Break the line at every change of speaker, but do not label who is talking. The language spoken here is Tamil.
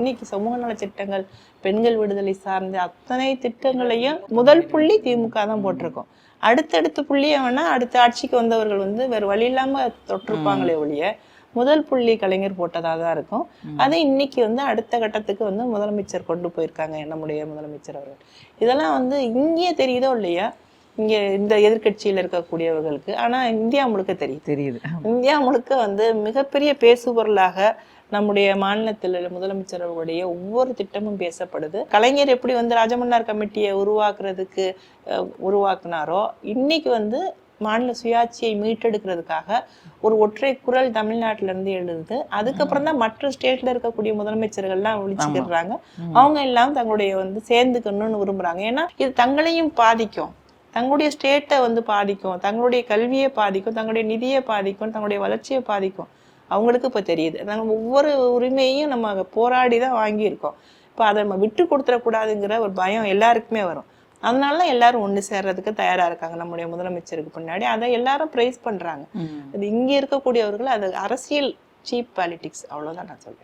இன்னைக்கு சமூக நல திட்டங்கள் பெண்கள் விடுதலை சார்ந்த அத்தனை திட்டங்களையும் முதல் புள்ளி திமுக தான் போட்டிருக்கோம். அடுத்தடுத்த புள்ளியை வேணா அடுத்த ஆட்சிக்கு வந்தவர்கள் வந்து வேற வழி இல்லாம தொட்டிருப்பாங்களே ஒழிய முதல் புள்ளி கலைஞர் போட்டதா தான் இருக்கும். அதை இன்னைக்கு வந்து அடுத்த கட்டத்துக்கு வந்து முதலமைச்சர் கொண்டு போயிருக்காங்க நம்முடைய முதலமைச்சர் அவர்கள். இதெல்லாம் வந்து இங்கேயே தெரியுதோ இல்லையா? இங்க இந்த எதிர்க்கட்சியில இருக்கக்கூடியவர்களுக்கு. ஆனா இந்தியா முழுக்க தெரியுது.
தெரியுது.
இந்தியா முழுக்க வந்து மிகப்பெரிய பேசுபொருளாக நம்முடைய மாநிலத்தில் முதலமைச்சர் அவர்களுடைய ஒவ்வொரு திட்டமும் பேசப்படுது. கலைஞர் எப்படி வந்து ராஜமன்னார் கமிட்டியை உருவாக்குறதுக்கு உருவாக்குனாரோ இன்னைக்கு வந்து மாநில சுயாட்சியை மீட்டெடுக்கிறதுக்காக ஒரு ஒற்றை குரல் தமிழ்நாட்டுல இருந்து எழுது. அதுக்கப்புறம் தான் மற்ற ஸ்டேட்ல இருக்கக்கூடிய முதலமைச்சர்கள்லாம் விழிச்சுக்கிறாங்க. அவங்க எல்லாம் தங்களுடைய வந்து சேர்ந்துக்கணும்னு விரும்புறாங்க. ஏன்னா இது தங்களையும் பாதிக்கும். தங்களுடைய ஸ்டேட்டை வந்து பாதிக்கும். தங்களுடைய கல்வியை பாதிக்கும். தங்களுடைய நிதியை பாதிக்கும். தங்களுடைய வளர்ச்சியை பாதிக்கும். அவங்களுக்கு இப்போ தெரியுது. நாங்கள் ஒவ்வொரு உரிமையையும் நம்ம போராடி தான் வாங்கியிருக்கோம். இப்போ அதை நம்ம விட்டு கொடுத்துடக்கூடாதுங்கிற ஒரு பயம் எல்லாருக்குமே வரும். அதனால தான் எல்லாரும் ஒன்று சேர்றதுக்கு தயாரா இருக்காங்க. நம்முடைய முதலமைச்சருக்கு பின்னாடி. அதை எல்லாரும் ப்ரைஸ் பண்றாங்க.
ம்.
அது இங்க இருக்கக்கூடியவர்கள் அது அரசியல் சீப் பாலிடிக்ஸ் அவ்வளவுதான் நான் சொல்றேன்.